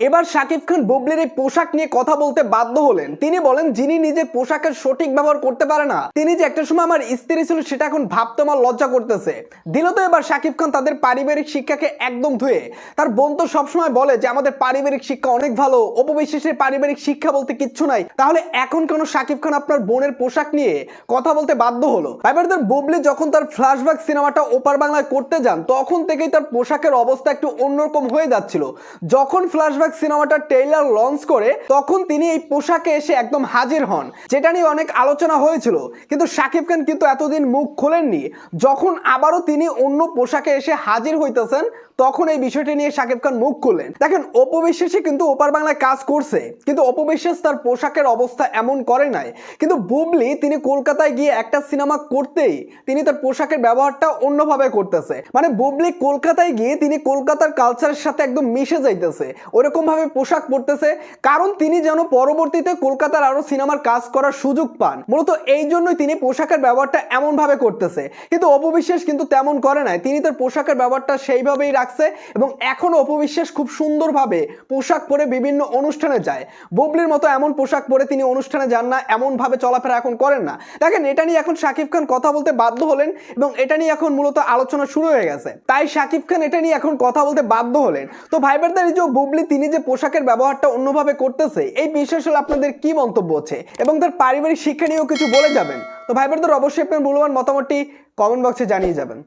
এবার শাকিব খান বুবলির এই পোশাক নিয়ে কথা বলতে বাধ্য হলেন। তিনি বলেন, যিনি নিজে পোশাকের সঠিক ব্যবহার করতে পারে না, তিনি যে একটা সময় আমার স্ত্রী ছিল, সেটা এখন ভাবতে আমার লজ্জা করতেছে। দিল তো এবার শাকিব খান তাদের পারিবারিক শিক্ষাকে একদম ধুয়ে। তার বোন তো সবসময় বলে যে, আমাদের পারিবারিক শিক্ষা অনেক ভালো, অপবিশ্বাসের পারিবারিক শিক্ষা বলতে কিচ্ছু নাই। তাহলে এখন কেন শাকিব খান আপনার বোনের পোশাক নিয়ে কথা বলতে বাধ্য হলো? এবার তার বুবলি যখন তার ফ্ল্যাশব্যাক সিনেমাটা ওপার বাংলায় করতে যান, তখন থেকেই তার পোশাকের অবস্থা একটু অন্যরকম হয়ে যাচ্ছিল। যখন ফ্ল্যাশব্যাক সিনেমাটা ট্রেইলার লঞ্চ করে তখন তিনি এই পোশাকে এসে একদম হাজির হন, যেটা নিয়ে অনেক আলোচনা হয়েছিল। কিন্তু শাকিব খান কিন্তু এতদিন মুখ খোলেননি, যখন আবারও তিনি অন্য পোশাকে এসে হাজির হইতেছেন তখন এই বিষয়টি নিয়ে শাকিব খান মুখ খুললেন। দেখেন, অপবিশ্বাসী কিন্তু ওপার বাংলায় কাজ করছে, কিন্তু অপবিশ্বাস তার পোশাকের অবস্থা এমন করে নাই। কিন্তু বুবলি তিনি কলকাতায় গিয়ে একটা সিনেমা করতেই তিনি তার পোশাকের ব্যবহারটা অন্যভাবে করতেছে। মানে বুবলি কলকাতায় গিয়ে তিনি কলকাতার কালচারের সাথে একদম মিশে যাইতেছে ওরকম ভাবে পোশাক পরতেছে। কারণ তিনি যেন পরবর্তীতে কলকাতার আরও সিনেমার কাজ করার সুযোগ পান। মূলত এই জন্যই তিনি পোশাকের ব্যবহারটা এমন ভাবে করতেছে। কিন্তু অপবিশ্বাস কিন্তু তেমন করে নাই। তিনি তার পোশাকের ব্যবহারটা সেইভাবেই রাখছে এবং এখনও অপবিশ্বাস খুব সুন্দরভাবে পোশাক পরে বিভিন্ন অনুষ্ঠানে যায়। বুবলির মতো এমন পোশাক পরে তিনি অনুষ্ঠানে যান না এমন ভাবে চলাফেরা এখন করেন না। দেখেন, এটা নিয়ে এখন শাকিব খান কথা বলতে বাধ্য হলেন এবং এটা নিয়ে এখন মূলত আলোচনা শুরু হয়ে গেছে। তাই শাকিব খান এটা নিয়ে এখন কথা বলতে বাধ্য হলেন। তো ভাইবারদার এই যে বুবলি, তিনি যে পোশাকের ব্যবহারটা অন্যভাবে করতেছে, এই বিষয়ে আপনাদের কি মন্তব্য আছে? এবং তার পারিবারিক শিক্ষা নিয়েও কিছু বলে যাবেন? তো ভাইবারদার অবশ্যই আপনার মূল্যবান মতামতটি কমেন্ট বক্সে জানিয়ে যাবেন।